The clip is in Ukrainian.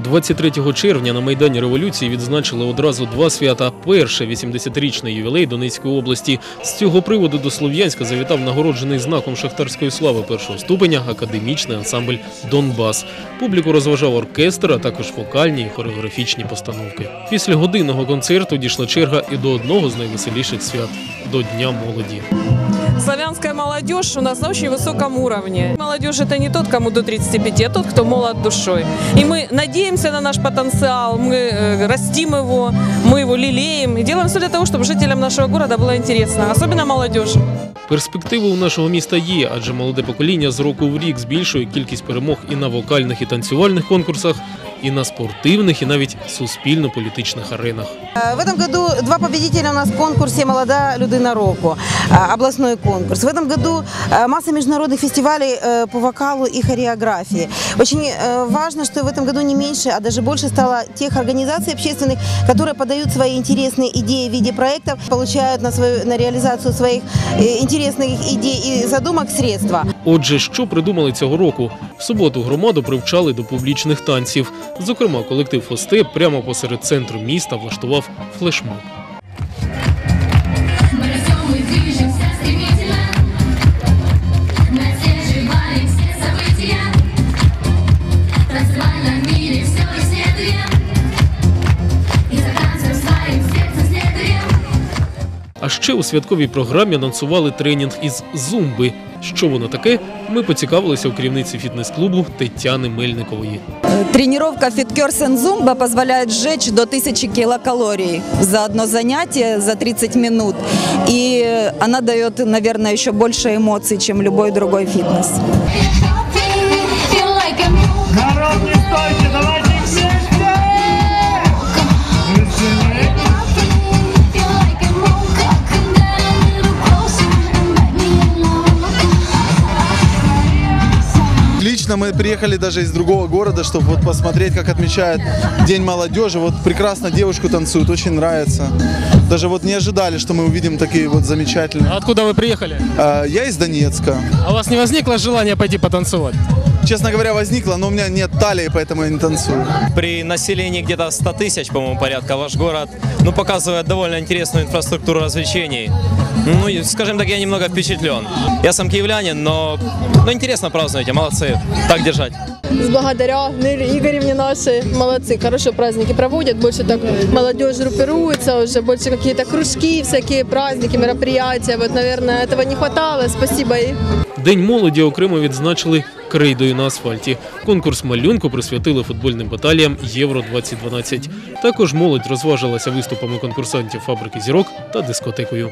23 червня на Майдані Революції відзначили одразу два свята. Перше – 80-річний ювілей Донецької області. З цього приводу до Слов'янська завітав нагороджений знаком шахтарської слави першого ступеня академічний ансамбль «Донбас». Публіку розважав оркестр, а також вокальні і хореографічні постановки. Після годинного концерту дійшла черга і до одного з найвеселіших свят – до Дня молоді. Славянская молодежь у нас на очень высоком уровне. Молодежь это не тот, кому до 35, а тот, кто молод душой. И мы надеемся на наш потенциал, мы э, растим его, мы его лелеем и делаем все для того, чтобы жителям нашего города было интересно, особенно молодежи. Перспективи у нашого міста є, адже молоде покоління з року в рік збільшує кількість перемог і на вокальних і танцювальних конкурсах, і на спортивних, і навіть суспільно-політичних аренах. Э, В этом году два победителя у нас в конкурсе «Молода людина року», э, областной конкурс. В этом году э, масса международных фестивалей э, по вокалу и хореографии. Очень э, важно, что в этом году не меньше, а даже больше стало тех организаций общественных, которые подают свои интересные идеи в виде проектов, получают на, свою, на реализацию своих э, интересных идей и задумок средства. Отже, що придумали цього року? В суботу громаду привчали до публічних танців. Зокрема, колектив Фости прямо посеред центру міста влаштував флешмоб. А ще у святковій програмі анонсували тренінг із зумби. Що воно таке? Ми поцікавилися у керівниці фітнес-клубу Тетяни Мельникової. Тренировка and Zumba позволяет сжечь до 1000 килокалорий за одно занятие за 30 минут. И она дает, наверное, еще больше эмоций, чем любой другой фитнес. Лично мы приехали даже из другого города, чтобы вот посмотреть, как отмечают День молодежи. Вот прекрасно девушку танцуют, очень нравится. Даже вот не ожидали, что мы увидим такие вот замечательные. Откуда вы приехали? А, Я из Донецка. А у вас не возникло желания пойти потанцевать? Честно говоря, возникло, но у меня нет талии, поэтому я не танцую. При населении где-то 100 тысяч, по-моему, порядка, ваш город, ну, показывает довольно интересную инфраструктуру развлечений. Ну, и, скажем так, я немного впечатлен. Я сам киевлянин, но, ну, интересно празднуете, молодцы. Так держать. благодаря Нелли Игоревне нашей. Молодцы, хорошо праздники проводят. Больше так молодежь группируется уже, больше какие-то кружки, всякие праздники, мероприятия. Вот, наверное, этого не хватало. Спасибо ей. День молоді окремо відзначили крейдою на асфальті. Конкурс малюнку присвятили футбольним баталіям Євро 2012. Також молодь розважилася виступами конкурсантів фабрики зірок та дискотекою.